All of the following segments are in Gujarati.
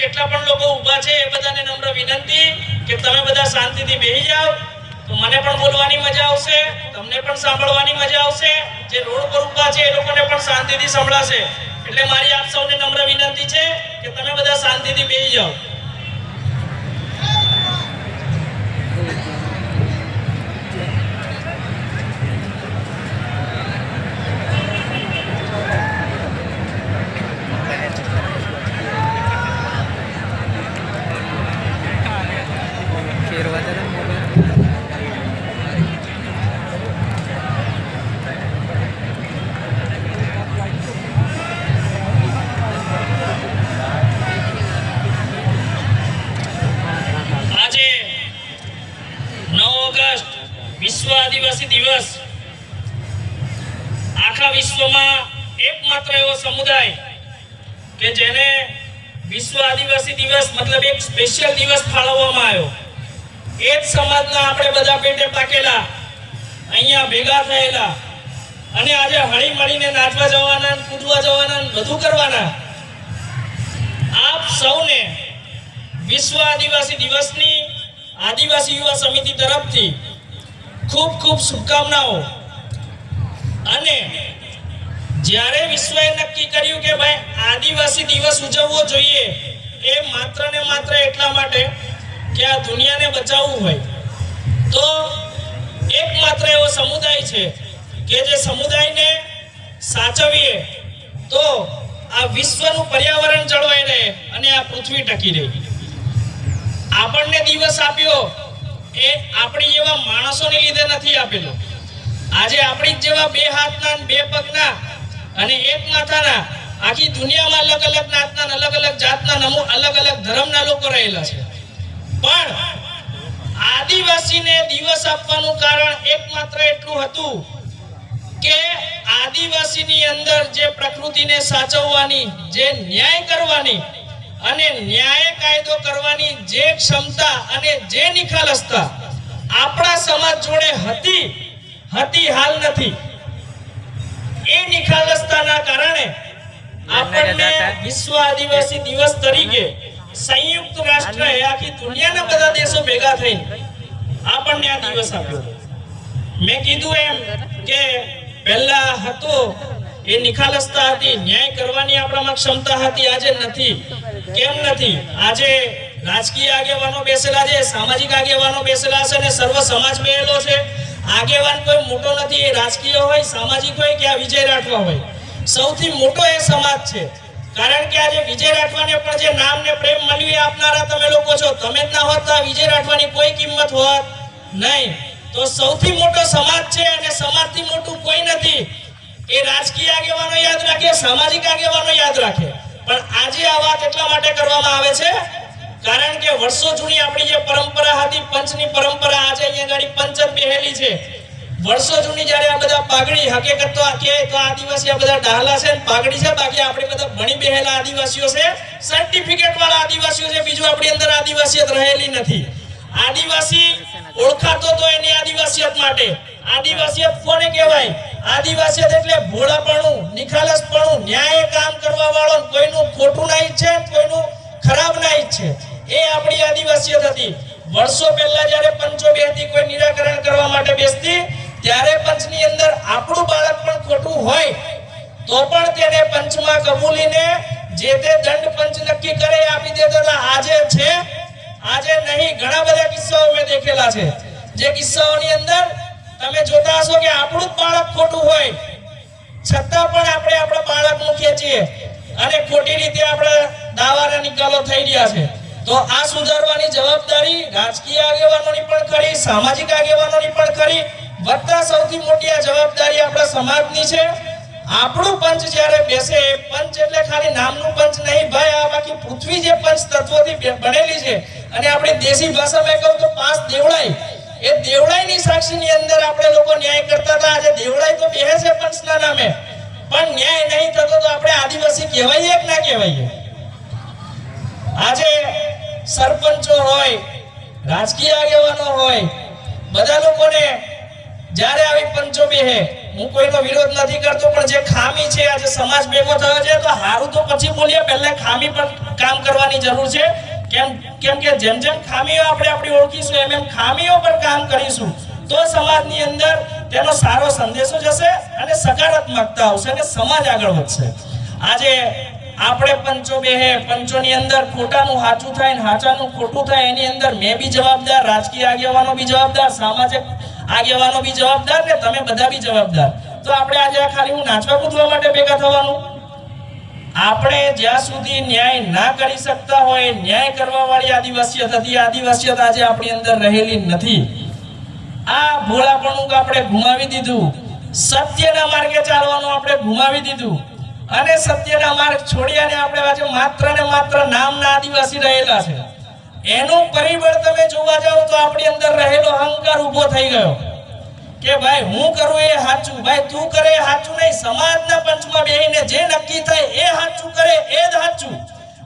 જેટલા પણ લોકો ઊભા છે એ બધાને નમ્ર વિનંતી કે તમે બધા શાંતિથી બેસી જાઓ. તો મને પણ બોલવાની મજા આવશે, તમને પણ સાંભળવાની મજા આવશે. જે રોડ પર ઊભા છે એ લોકોને પણ શાંતિથી સંભળાશે. એટલે મારી આપ સૌને નમ્ર વિનંતી છે કે તમે બધા શાંતિથી બેસી જાઓ. ઓગસ્ટ વિશ્વ આદિવાસી દિવસ. આખા વિશ્વમાં એકમાત્ર એવો સમુદાય કે જેને વિશ્વ આદિવાસી દિવસ મતલબ એક સ્પેશિયલ દિવસ ફાળવવામાં આવ્યો. એ જ સમાજના આપણે બધા પેટે પાકેલા, અહીંયા ભેગા થયેલા, અને આજે હળી મળીને નાચવા જવાના, કૂદવા જવાના, બધું કરવાના. આપ સૌને વિશ્વ આદિવાસી દિવસની આદિવાસી યુવા સમિતિ તરફથી ખૂબ ખૂબ શુભકામનાઓ. અને જ્યારે વિશ્વએ નક્કી કર્યું કે ભાઈ આદિવાસી દિવસ ઉજવવો જોઈએ, એ માત્ર ને માત્ર એટલા માટે કે આ દુનિયાને બચાવવું હોય. તો એકમાત્ર એવો સમુદાય છે કે જે સમુદાયને સાચવીએ, તો આ વિશ્વનું પર્યાવરણ જળવાઈ રહે અને આ પૃથ્વી ટકી રહે. આપણને દિવસ આપ્યો એ આપણી જેવા માણસોને લીધે નથી આપેલો. આજે આપણી જેવા બે હાથના બે પગના અને એક માથાના આખી દુનિયામાં અલગ અલગ નાતના અલગ અલગ જાતના નમો અલગ અલગ ધર્મના લોકો રહેલા છે. પણ આદિવાસીને દિવસ આપવાનું કારણ એકમાત્ર એટલું હતું કે આદિવાસીની અંદર જે પ્રકૃતિને સાચવવાની જે ન્યાય કરવાની અને ન્યાય કાયદો કરવાની જે ક્ષમતા અને જે નિખાલસતા આપણા સમાજ જોડે હતી હતી હાલ નથી. એ નિખાલસતાના કારણે આપણને વિશ્વ આદિવાસી દિવસ તરીકે સંયુક્ત રાષ્ટ્રએ આખી દુનિયાના બધા દેશો ભેગા થઈને આપણને આ દિવસ આપ્યો. મેં કીધું એમ કે પહેલા હતો, એ નિખાલસતા હતી, ન્યાય કરવાની આપણામાં ક્ષમતા હતી, આજે નથી. કેમ નથી? આજે રાજકીય આગેવાનો બેસેલા છે, સામાજિક આગેવાનો બેસેલા છે અને સર્વ સમાજ બેહેલો છે. આગેવાન કોઈ મોટો નથી, એ રાજકીય હોય, સામાજિક હોય કે આ વિજય રાઠવા હોય. સૌથી મોટો એ સમાજ છે. કારણ કે આજે વિજય રાઠવાને પણ જે નામ ને પ્રેમ મળ્યું એ આપનારા તમે લોકો છો. તમે જ ના હોત તો વિજય રાઠવાની કોઈ કિંમત હોત નહીં. તો સૌથી મોટો સમાજ છે અને સમાજથી મોટું કોઈ નથી. એ રાજકીય આગેવાનો યાદ રાખે, સામાજિક આગેવાનો યાદ રાખે. પણ આજે આ વાત એટલા માટે કરવામાં આવે છે, કારણ કે વર્ષો જૂની આપણી જે પરંપરા હતી, પંચની પરંપરા આજે અહીંયા ગાડી પંચ બેહેલી છે. વર્ષો જૂની જ્યારે આ બધા પાઘડી હકીકત તો આ કે તો આદિવાસી આ બધા ડાહલા છે ને પાઘડી છે, બાકી આપણે બધા ભણી બેહેલા આદિવાસીઓ છે. સર્ટિફિકેટ વાળા આદિવાસીઓ છે, બીજું આપણી અંદર આદિવાસીયત રહેલી નથી. આદિવાસી ઓળખાતો તો એની આદિવાસીયત માટે. આદિવાસીયત કોને કહેવાય? આદિવાસીયત એટલે ભોળાપણું, નિખાલસપણું, ન્યાય કામ કરવા વાળો કોઈનું ખોટું ના ઈચ્છે, કોઈનું ખરાબ ના ઈચ્છે. એ આપણી આદિવાસીયત હતી. વર્ષો પહેલા જ્યારે પંચો બેહતી કોઈ નિરાકરણ કરવા માટે બેસતી ત્યારે પંચની અંદર આપણું બાળક પણ ખોટું હોય, તો પણ તેને પંચમાં કબૂલીને જે તે દંડ પંચ નક્કી કરે આપી દે હતા આજે છે, આજે નહીં, ઘણા બધા કિસ્સાઓ મેં દેખેલા છે. જે કિસ્સાઓની અંદર તમે જોતા હશો કે આપણું જ બાળક ખોટું હોય. છતાં પણ આપણે આપણા બાળકનું ખેંચીએ અને ખોટી રીતે આપણા દાવાના નિકાલો થઈ રહ્યા છે. તો આ સુધારવાની જવાબદારી રાજકીય આગેવાનોની પણ ખરી, સામાજિક આગેવાનોની પણ ખરી. વત્તા સૌથી મોટી આ જવાબદારી આપણા સમાજની છે. આપણું પંચ જ્યારે બેસે, પંચ એટલે ખાલી નામનું પંચ નહીં, ભાઈ, આ બાકી પૃથ્વી જે પંચ તત્વોથી બનેલી છે. અને આપણી દેશી ભાષામાં કહું તો પાંચ દેવળાઈ. એ દેવળાઈની સાક્ષીની અંદર આપણે લોકો ન્યાય કરતા હતા. આજે દેવળાઈ તો બેહે છે પંચના નામે. પણ ન્યાય નહીં થતો તો આપણે આદિવાસી કહેવાઈએ કે ના કહેવાઈએ? આજે સરપંચો હોય, રાજકીય આગેવાનો હોય તેનો સારો સંદેશો જશે અને સકારાત્મકતા આવશે અને સમાજ આગળ વધશે. આજે આપણે પંચો બે હે પંચોની અંદર ખોટાનું સાચું થાય ને સાચાનું ખોટું થાય, એની અંદર મેં બી જવાબદાર, રાજકીય આગેવાનો બી જવાબદાર, સામાજિક આગેવાનો બી જવાબદાર ને તમે બધા બી જવાબદાર. તો આપણે આજે આ ખાલી હું નાચવા કૂદવા માટે ભેગા થવાનું? આપણે જ્યાં સુધી ન્યાય ના કરી શકતા હોય, ન્યાય કરવા વાળી આદિવાસીયત હતી આદિવાસીયત આજે આપણી અંદર રહેલી નથી. આ ભોળાપણું આપણે ગુમાવી દીધું. સત્યના માર્ગે ચાલવાનું આપણે ગુમાવી દીધું. અને સત્યના માર્ગ છોડી અને આપણે આજે માત્ર ને માત્ર નામના આદિવાસી રહેલા છે. એનું પરિબળ તમે આપણી અંદર રહેલો અહંકાર ઊભો થઈ ગયો. કે ભાઈ, હું કરું એ સાચું. ભાઈ, તું કરે સાચું નહીં. સમાજના પંચમાં બેહીને જે નક્કી થાય એ સાચું કરે એ જ સાચું.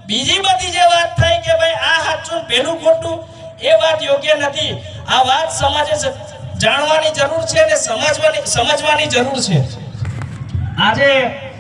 બીજી બધી જે વાત થાય કે ભાઈ, આ સાચું પેલું ખોટું, એ વાત યોગ્ય નથી. આ વાત સમાજે જાણવાની જરૂર છે અને સમજવાની સમજવાની જરૂર છે. આજે